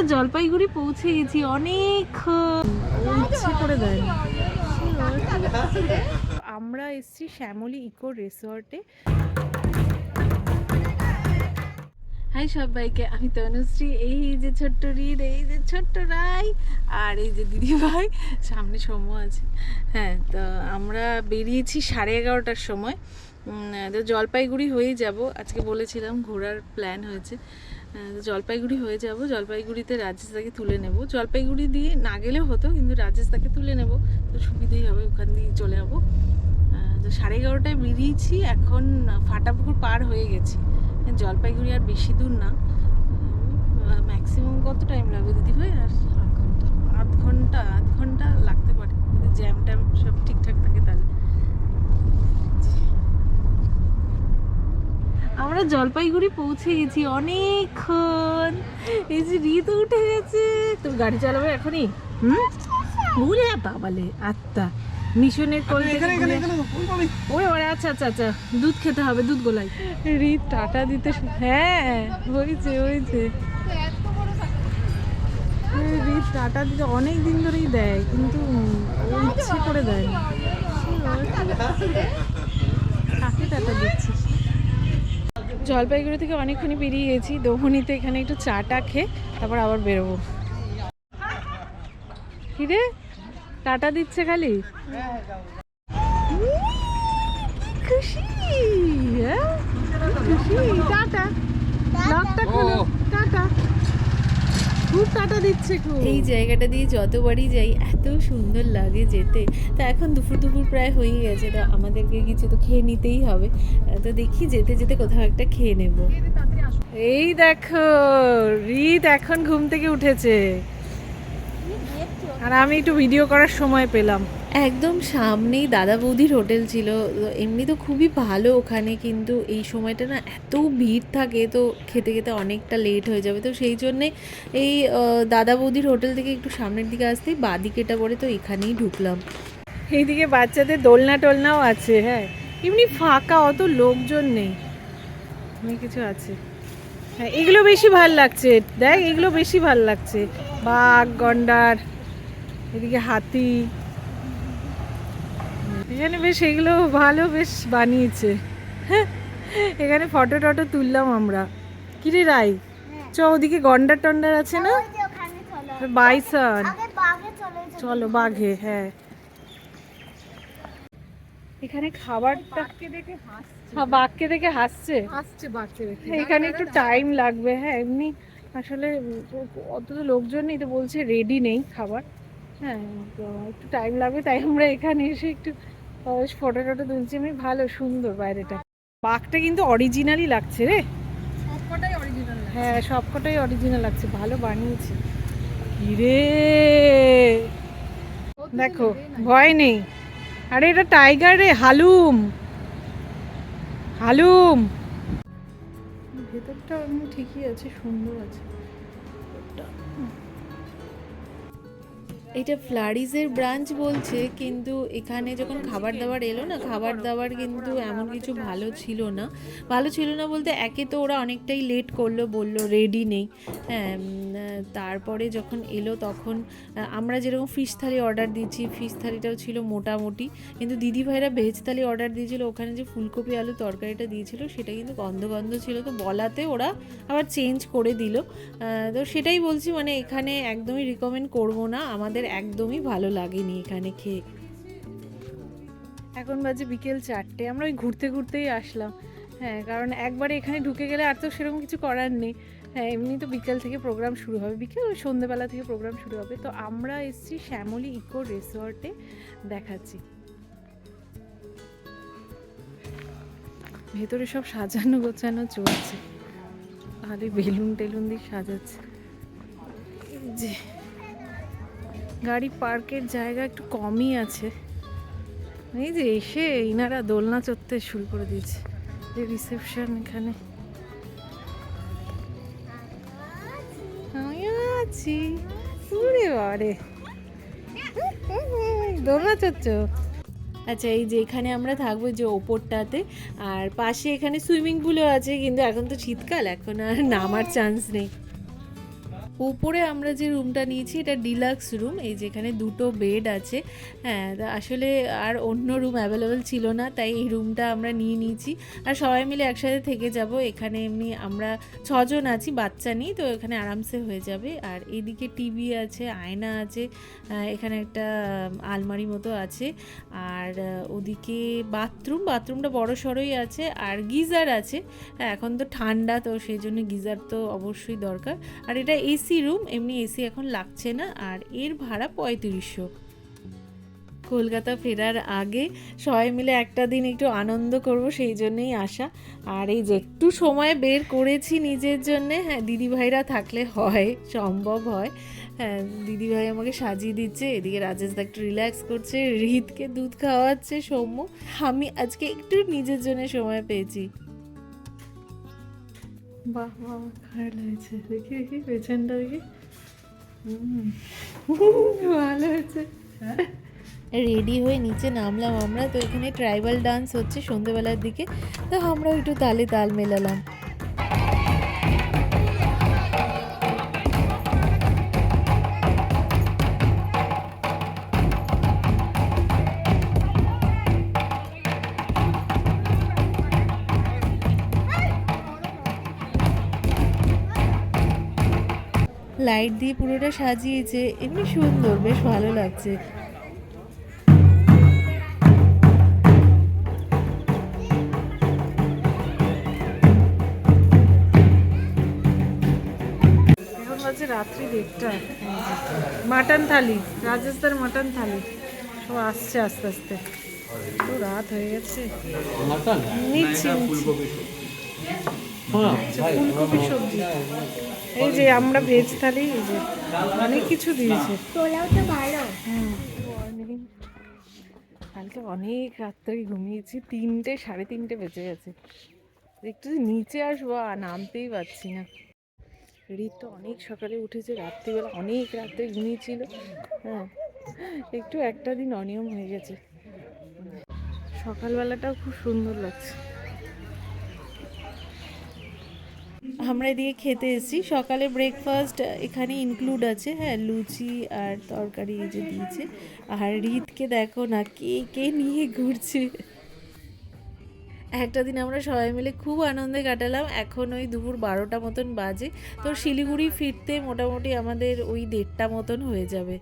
আমরা জলপাইগুড়ি পৌঁছে গেছি অনেক ইচ্ছে করে দেয়। আমরা এসেছি শ্যামলী ইকো রিসর্টে। হাই সবাইকে আমি তনুশ্রী। এই যে ছোট্ট রিদ এই যে ছোট্ট রাই আর এই যে দিদি ভাই সামনে সময় আছে। হ্যাঁ তো আমরা বেরিয়েছি সাড়ে এগারোটার সময়। জলপাইগুড়ি হয়ে যাব। আজকে বলেছিলাম ঘোরার প্ল্যান হয়েছে। জলপাইগুড়ি হয়ে যাব। জলপাইগুড়িতে রাজেশ রাজেশদাকে তুলে নেব। জলপাইগুড়ি দিয়ে না গেলেও হতো, কিন্তু রাজেশ রাজেশদাকে তুলে নেব। তো সুবিধেই হবে, ওখান দিয়ে চলে যাব। তো সাড়ে এগারোটায় বেরিয়েছি। এখন ফাটাপুকুর পার হয়ে গেছি। জলপাইগুড়ি আর বেশি দূর না। ম্যাক্সিমাম কত টাইম লাগবে দিদি ভাই? আর আধ ঘণ্টা আধ ঘণ্টা লাগতে পারে যদি জ্যাম ট্যাম সব ঠিকঠাক থাকে তাহলে আমরা জলপাইগুড়ি পৌঁছে গেছি অনেকক্ষণ। এই যে ঋতু উঠে গেছে। তোর গাড়ি চালাবে এখনই? হুম? উড়ে বাবালে আত্মা। মিশনের কল ঘুরে- ওরে ওরে আচ্ছা আচ্ছা আচ্ছা। দুধ খেতে হবে দুধ গোলাই রিত টাটা দিতে হ্যাঁ হয়েছে হয়েছে। রিত টাটা দিতে অনেক দিন ধরেই দেয় কিন্তু ইচ্ছে করে দেয় না। কাকে টাটা দিচ্ছিস জলপাইগুড়ি থেকে অনেকক্ষণই বেরিয়ে গেছি। দোহনিতে এখানে একটু চাটা খেয়ে তারপর আবার বেরোবো। কিরে? টাটা দিচ্ছে খালি? খুশি হ্যাঁ? খুশি। টাটা। লকটা খোলো। খুব টাটা দিচ্ছে খুব এই জায়গাটা দিয়ে যতবারই যাই এত সুন্দর লাগে যেতে। তা এখন দুপুর দুপুর প্রায় হয়ে গেছে তো আমাদেরকে কিছু তো খেয়ে নিতেই হবে। তো দেখি যেতে যেতে কোথাও একটা খেয়ে নেব। এই দেখো রিত এখন ঘুম থেকে উঠেছে। আর আমি একটু ভিডিও করার সময় পেলাম। একদম সামনেই দাদা বৌদির হোটেল ছিল এমনি তো খুবই ভালো ওখানে কিন্তু এই সময়টা না এত ভিড় থাকে তো খেতে খেতে অনেকটা লেট হয়ে যাবে। তো সেই জন্যে এই দাদা বৌদির হোটেল থেকে একটু সামনের দিকে আসতেই বাদিকেটা পরে তো এখানেই ঢুকলাম। এইদিকে বাচ্চাদের দোলনা টোলনাও আছে হ্যাঁ। এমনি ফাঁকা অত লোকজন নেই। অনেক কিছু আছে। হ্যাঁ এগুলো বেশি ভালো লাগছে দেখ এগুলো বেশি ভালো লাগছে। বাঘ গন্ডার এদিকে হাতি। এখানে বেশ এগুলো ভালো বেশ বানিয়েছে। হ্যাঁ এখানে ফটো টটো তুললাম আমরা। কিরে রাই চ ওদিকে গন্ডার টন্ডার আছে না? বাইসন। চলো বাঘে হ্যাঁ। এখানে খাবারটা হ্যাঁ বাঘকে দেখে হাসছে। আসছে বাচ্চা দেখে। এখানে একটু টাইম লাগবে। হ্যাঁ এমনি আসলে অত তো লোকজন নেই তো বলছে রেডি নেই খাবার। হ্যাঁ তো একটু টাইম লাগবে তাই আমরা এখানে এসে একটু ফটো টটো তুলছি। আমি ভালো সুন্দর বাইরেটা। বাঘটা কিন্তু অরিজিনালই লাগছে রে। সবকটাই অরিজিনাল হ্যাঁ সবকটাই অরিজিনাল লাগছে। ভালো বানিয়েছে। কিরে? দেখো ভয় নেই। আরে এটা টাইগার রে হালুম। হালুম। ভেতরটা ঠিকই আছে সুন্দর আছে। এটা ফ্লারিজের ব্রাঞ্চ বলছে, কিন্তু এখানে যখন খাবার দাবার এলো না, খাবার দাবার কিন্তু এমন কিছু ভালো ছিল না। ভালো ছিল না বলতে একে তো ওরা অনেকটাই লেট করল, বলল রেডি নেই। হ্যাঁ তারপরে যখন এলো তখন আমরা যেরকম ফিশ থালি অর্ডার দিয়েছি ফিশ থালিটাও ছিল মোটামুটি। কিন্তু দিদি ভাইরা ভেজ থালি অর্ডার দিয়েছিল, ওখানে যে ফুলকপি আলু তরকারিটা দিয়েছিল, সেটা কিন্তু গন্ধ গন্ধ ছিল। তো বলাতে ওরা আবার চেঞ্জ করে দিল। তো সেটাই বলছি মানে এখানে একদমই রিকমেন্ড করব না। আমাদের একদমই ভালো লাগেনি এখানে খেয়ে। এখন বাজে বিকেল চারটে, আমরা ওই ঘুরতে ঘুরতেই আসলাম। হ্যাঁ কারণ একবারে এখানে ঢুকে গেলে আর তো সেরকম কিছু করার নেই। হ্যাঁ এমনি তো বিকেল থেকে প্রোগ্রাম শুরু হবে। বিকেল ওই সন্ধ্যেবেলা থেকে প্রোগ্রাম শুরু হবে। তো আমরা এসেছি শ্যামলী ইকো রিসর্টে দেখাচ্ছি। ভেতরে সব সাজানো গোছানো চলছে। ভালো বেলুন টেলুন দিয়ে সাজাচ্ছে। যে। গাড়ি পার্কের জায়গা একটু কমই আছে। এই যে এসে ইনারা দোলনা চড়তে শুরু করে দিয়েছে। যে রিসেপশন এখানে। আছি। উড়ে বারে দোলনা চড়ছো? আচ্ছা এই যে এখানে আমরা থাকব যে ওপরটাতে। আর পাশে এখানে সুইমিং পুলও আছে, কিন্তু এখন তো শীতকাল, এখন আর নামার চান্স নেই। উপরে আমরা যে রুমটা নিয়েছি এটা ডিলাক্স রুম এই যেখানে দুটো বেড আছে। হ্যাঁ আসলে আর অন্য রুম অ্যাভেলেবেল ছিল না তাই এই রুমটা আমরা নিয়ে নিয়েছি। আর সবাই মিলে একসাথে থেকে যাব এখানে এমনি আমরা ছজন আছি বাচ্চা নিয়ে তো এখানে আরামসে হয়ে যাবে। আর এদিকে টিভি আছে আয়না আছে এখানে একটা আলমারি মতো আছে। আর ওদিকে বাথরুম বাথরুমটা বড় সড়োই আছে আর গিজার আছে। হ্যাঁ, এখন তো ঠান্ডা তো সেই জন্য গিজার তো অবশ্যই দরকার। আর এটা এসি রুম, এমনি এসি এখন লাগছে না, আর এর ভাড়া পঁয়ত্রিশশো। কলকাতা ফেরার আগে সবাই মিলে একটা দিন একটু আনন্দ করব, সেই জন্যেই আসা। আর এই যে একটু সময় বের করেছি নিজের জন্যে হ্যাঁ দিদিভাইরা থাকলে হয়, সম্ভব হয়। হ্যাঁ দিদিভাই আমাকে সাজিয়ে দিচ্ছে, এদিকে রাজেশ দা একটু রিল্যাক্স করছে হৃদকে দুধ খাওয়াচ্ছে সৌম্য। আমি আজকে একটু নিজের জন্য সময় পেয়েছি। বাহ বাহ খারাপ লাগছে। দেখি দেখি, পেছনটা দেখি। ভালো হয়েছে। রেডি হয়ে নিচে নামলাম আমরা। তো এখানে ট্রাইবাল ডান্স হচ্ছে সন্ধেবেলার দিকে। তো আমরাও একটু তালে তাল মেলালাম। লাইট দিয়ে পুরোটা সাজিয়েছে এমনি সুন্দর বেশ ভালো লাগছে। বাজে রাত্রি দেড়টা। Mutton thali Rajasthan mutton thali. সব আসছে আস্তে আস্তে। তো রাত হয়ে গেছে। নিচ্ছি নিচ্ছি। ফুলকপি সবজি। এই যে আমরা ভেজ থালি এই যে অনেক কিছু দিয়েছে। হুম। কালকে অনেক রাত্রে ঘুমিয়েছি তিনটে সাড়ে তিনটে বেজে গেছে। একটু নিচে আসব আর নামতেই পারছি না। রিত তো অনেক সকালে উঠেছে রাত্রিবেলা অনেক রাত্রে ঘুমিয়েছিল। হ্যাঁ একটু একটা দিন অনিয়ম হয়ে গেছে। সকালবেলাটাও খুব সুন্দর লাগছে। আমরা এদিকে খেতে এসেছি। সকালে ব্রেকফাস্ট এখানে ইনক্লুড আছে। হ্যাঁ লুচি আর তরকারি এই যে দিয়েছে। আর রিতকে দেখো না কে কে নিয়ে ঘুরছে। একটা দিন আমরা সবাই মিলে খুব আনন্দে কাটালাম। এখন ওই দুপুর বারোটা মতন বাজে। তো শিলিগুড়ি ফিরতে মোটামুটি আমাদের ওই দেড়টা মতন হয়ে যাবে।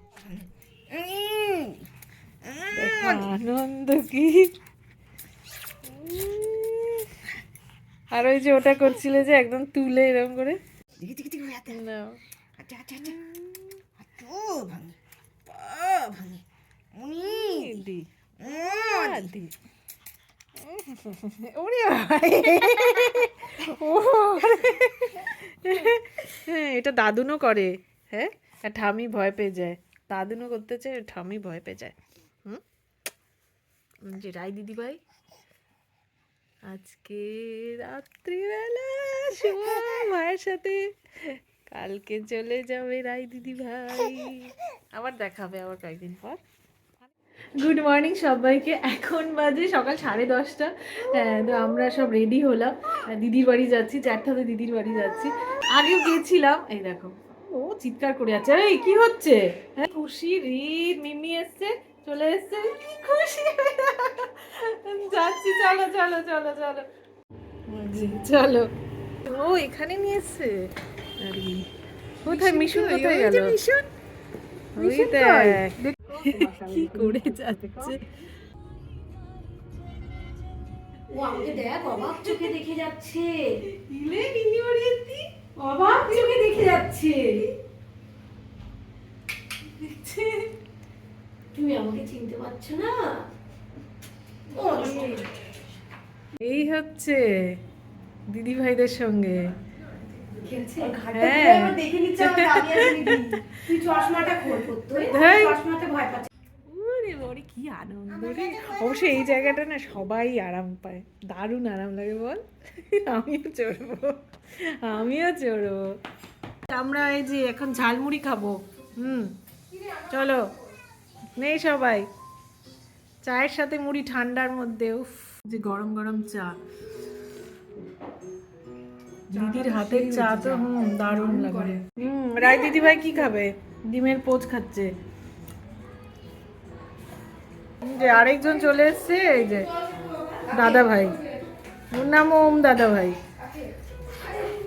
আনন্দ কি? আর ওই যে ওটা করছিলে যে একদম তুলে এরকম করে। হ্যাঁ এটা দাদুনও করে হ্যাঁ? আর ঠামি ভয় পেয়ে যায়। দাদুনও করতে চায় ঠামি ভয় পেয়ে যায়। হুম? যে রাই দিদি ভাই আজকে রাত্রিবেলা মায়ের সাথে কালকে চলে যাবে রাই দিদি ভাই। আবার দেখাবে আবার কয়েকদিন পর। গুড মর্নিং সবাইকে। এখন বাজে সকাল সাড়ে দশটা। হ্যাঁ, তো আমরা সব রেডি হলাম। দিদির বাড়ি যাচ্ছি চারটাতে দিদির বাড়ি যাচ্ছি। আগেও গেছিলাম এই দেখো ও চিৎকার করে আছে। এই কি হচ্ছে? হ্যাঁ খুশি রিদ মিমি এসছে। চলে এসছে। কি খুশি যাচ্ছি। চলো চলো চলো চলো। চলো। ও এখানে নিয়ে এসছে? কোথায়? মিশন কোথায় গেল? মিশন। ওই দেখ। কি করে যাচ্ছে? ও আমাকে দেখ অবাক চোখে দেখে যাচ্ছে। ইলে নিনি ওরিয়েন্তি অবাক চোখে দেখে যাচ্ছে। তুমি আমাকে চিনতে পারছ না? এই হচ্ছে দিদি ভাইদের সঙ্গে হ্যাঁ। দিদি। তুই চশমাটা খোল করতো হেই। চশমাতে ভয় পাচ্ছে ওরে ওরে কি আনন্দ রে। অবশ্য এই জায়গাটা না সবাই আরাম পায়। দারুণ আরাম লাগে বল। আমিও চড়বো। আমিও চড়বো। আমরা এই যে এখন ঝালমুড়ি খাব। হুম চলো। নেই সবাই। চায়ের সাথে মুড়ি ঠান্ডার মধ্যে উফ। যে গরম গরম চা। দিদির হাতের চা তো হুম দারুণ লাগে। হুম রায় দিদি ভাই কি খাবে? ডিমের পোচ খাচ্ছে। যে আরেকজন চলে এসছে এই যে দাদা ভাই ওর নাম ওম দাদা ভাই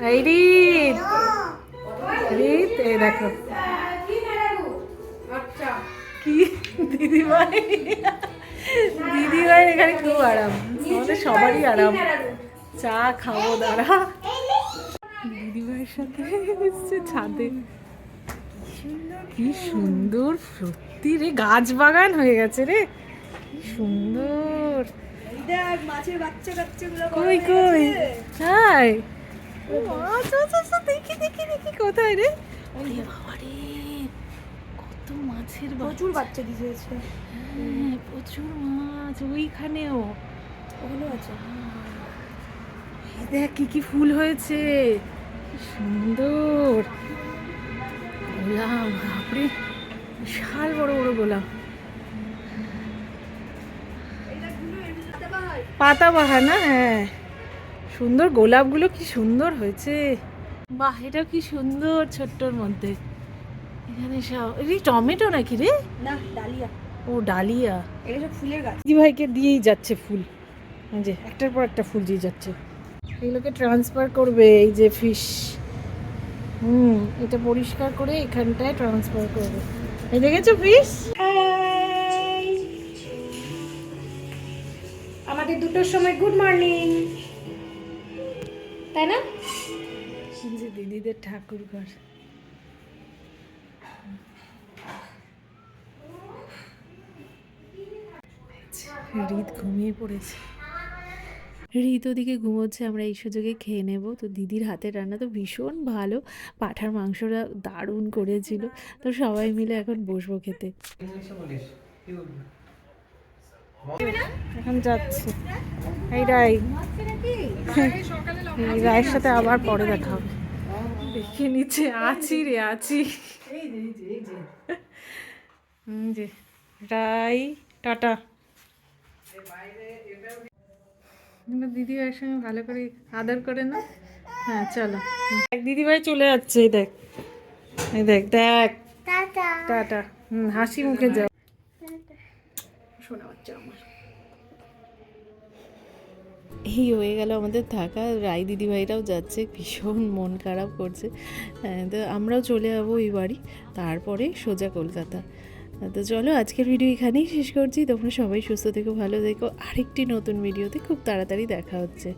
এই রিত। রিত এই দেখো। কি? দিদি ভাই দিদি ভাই এখানে খুব আরাম। আমাদের সবারই আরাম। চা খাব দাঁড়া। দিদি ভাইয়ের সাথে এসছে ছাদে। কি সুন্দর সত্যি রে গাছ বাগান হয়ে গেছে রে। সুন্দর। মাছের বাচ্চা কাচ্চাগুলো কই কই? হাই ও মাছ মাছ দেখি দেখি দেখি কোথায় রে? ওরে বাবা রে মাছের প্রচুর বাচ্চা। দিয়েছে। হ্যাঁ প্রচুর মাছ ওইখানেও। ওগুলো আছে। দেখ কি কি ফুল হয়েছে। সুন্দর। গোলাপ বাপরে। বিশাল বড় বড় গোলাম পাতা বাহার না? হ্যাঁ। সুন্দর গোলাপগুলো কি সুন্দর হয়েছে। বাহ এটা কি সুন্দর ছোট্টর মধ্যে। এখানে সব এই টমেটো নাকি রে? না ডালিয়া। ও ডালিয়া। এটা সব ফুলের গাছ। ভাইকে দিয়েই যাচ্ছে ফুল। যে একটার পর একটা ফুল দিয়ে যাচ্ছে। এগুলোকে ট্রান্সফার করবে এই যে ফিশ হুম এটা পরিষ্কার করে এখানটায় ট্রান্সফার করবে। এই দেখেছ ফিশ আমাদের দুটোর সময় গুড মর্নিং তাই না? দিদিদের ঠাকুর ঘর রিত ঘুমিয়ে পড়েছে। ঋত ওদিকে ঘুমোচ্ছে, আমরা এই সুযোগে খেয়ে নেব। তো দিদির হাতের রান্না তো ভীষণ ভালো। পাঠার মাংসটা দারুণ করেছিল। তো সবাই মিলে এখন বসবো খেতে। এখন যাচ্ছে। এই রাই রায়ের সাথে আবার পরে দেখা দেখে নিচে আছি রে, আছি। যে রাই টাটা। দিদি ভাইয়ের সঙ্গে ভালো করে আদর করে না হ্যাঁ চলো। দেখ দিদি ভাই চলে যাচ্ছে এই দেখ। এই দেখ দেখ। টাটা। হুম হাসি মুখে যাও। শোনা বাচ্চা আমার। এই হয়ে গেল আমাদের থাকা। রায় দিদিভাইরাও যাচ্ছে ভীষণ মন খারাপ করছে। হ্যাঁ, তো আমরাও চলে যাব ওই বাড়ি তারপরে সোজা কলকাতা। তো চলো আজকের ভিডিও এখানেই শেষ করছি। তোমরা সবাই সুস্থ থেকো ভালো থেকো। আরেকটি নতুন ভিডিওতে খুব তাড়াতাড়ি দেখা হচ্ছে।